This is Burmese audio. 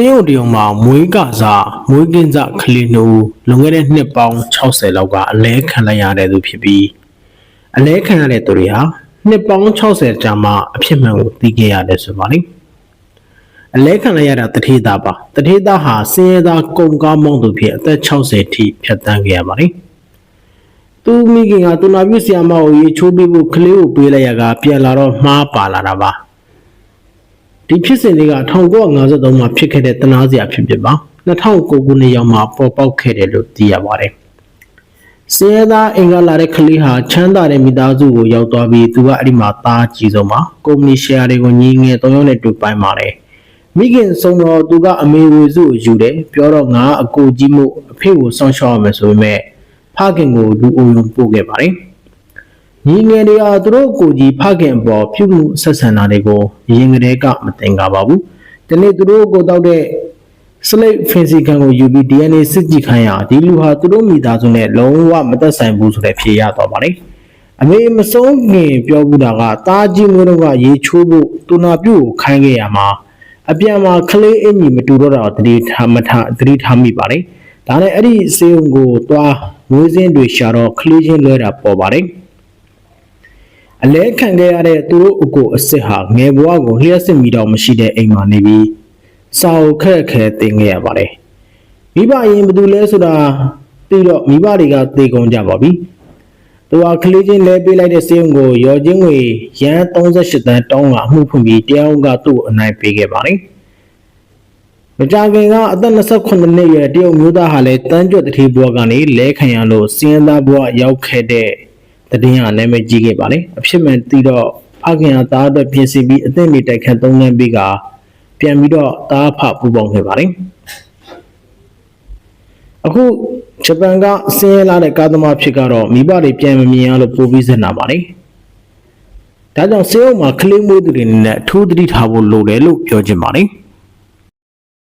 စေယုံတယုံမှာမွေးကစားမွေးကင်းစကလေးနှုတ်လွန်ခဲ့တဲ့နှစ်ပေါင်း60လောက်ကအလဲခံလိုက်ရတဲ့သူဖြစ်ပြီးအလဲခံရတဲ့သူတွေဟာနှစ်ပေါင်း60ကြာမှအဖြစ်မှန်ကိုသိခဲ့ရတယ်ဆိုပါလိမ့်အလဲခံလိုက်ရတာတထေးသားပါတထေးသားဟာစင်းရဲသားကုန်ကားမောင်းသူဖြစ်အသက်60ထိဖြတ်တန်းခဲ့ရပါလိမ့်သူမိခင်ကသူနာပြုဆရာမကိုရေချိုးပေးဖို့ကလေးကိုပေးလိုက်ရကပြန်လာတော့မှားပါလာတာပါ ဒီဖြစ်စဉ်တွေက1953မှာဖြစ်ခဲ့တဲ့တနာစရာဖြစ်ဖြစ်ပါ2009ခုနှစ်ရောက်မှာပေါ်ပေါက်ခဲ့တယ်လို့သိရပါတယ်။စင်ရသားအင်္ဂလာတဲ့ကလေးဟာချမ်းသာတဲ့မိသားစုကိုရောက်သွားပြီးသူကအဲ့ဒီမှာသားကြီးဆုံးပါကုမ္ပဏီရှယ်ယာတွေကိုညီငယ်၃ယောက်နဲ့တူပိုင်ပါတယ်။မိခင်ဆုံးတော့သူကအမေဝေစုကိုယူတယ်ပြောတော့ငါအကိုကြီးမှုအဖေကိုစောင့်ရှောက်ရမယ်ဆိုပေမဲ့ဖခင်ကိုလူအုံယုံပို့ခဲ့ပါတယ်။ ညီငယ်တွေဟာသူတို့ကိုယ်ကြီးဖခင်အပေါ်ပြုမှုဆက်ဆံတာတွေကိုရင်ကလေးကမတင်ကြပါဘူး။ဒီနေ့သူတို့ကိုတောက်တဲ့စလိတ်ဖင်စီကန်ကိုယူပြီး DNA စစ်ကြည့်ခိုင်းရဒီလူဟာသူတို့မိသားစုနဲ့လုံးဝမသက်ဆိုင်ဘူးဆိုတဲ့ဖြေရတော့ပါလေ။အမေမဆုံးခင်ပြောဘူးတာကတားကြီးမျိုးတို့ကရေချိုးဖို့တူနာပြုတ်ကိုခိုင်းခဲ့ရမှာအပြန်မှာကလေးအင်ကြီးမတူတော့တာကိုတတိထားမထားတတိထားမိပါလေ။ဒါနဲ့အဲ့ဒီစေုံကိုသွားမွေးစင်းတွေရှာတော့ကလေးချင်းလွဲတာပေါ်ပါတယ်။ အလဲခံခဲ့ရတဲ့သူတို့အကိုအစ်စ်ဟာငယ်ဘဝကိုလျှက်စစ်မိတော့မရှိတဲ့အိမ်မှာနေပြီးစာအုပ်ခက်ခဲတင်ခဲ့ရပါတယ်။မိဘရင်ဘယ်သူလဲဆိုတာပြီးတော့မိဘတွေကသေကုန်ကြပါပြီ။သူဟာကလေးချင်းလဲပေးလိုက်တဲ့စေုံကိုရော်ချင်းငွေရန်38တန်းတောင်းကအမှုဖွင့်ပြီးတရားဥကသူ့ကိုအနိုင်ပေးခဲ့ပါတယ်။မကြခင်ကအသက်28နှစ်အရွယ်တရုတ်မျိုးသားဟာလည်းတန်းကြွတတိဘွားကနေလဲခံရလို့စင်းသားဘွားရောက်ခဲ့တဲ့ တည်င်းကနာမည်ကြီးခဲ့ပါလေအဖြစ်မှန်သိတော့ဖခင်ကသားအတွက်ပြင်ဆင်ပြီးအသင့်နေတိုက်ခတ်သုံးနှန်းပြီးကပြန်ပြီးတော့သားဖပူပေါင်းခဲ့ပါလေအခုဂျပန်ကဆင်းရဲလာတဲ့ကားသမားဖြစ်ကတော့မိဘတွေပြန်မမြင်ရလို့ပိုပြီးစနာပါလေဒါကြောင့်ဆေးရုံမှာကလေးမွေးသူတွေနဲ့အထူးသတိထားဖို့လိုတယ်လို့ပြောချင်ပါလေ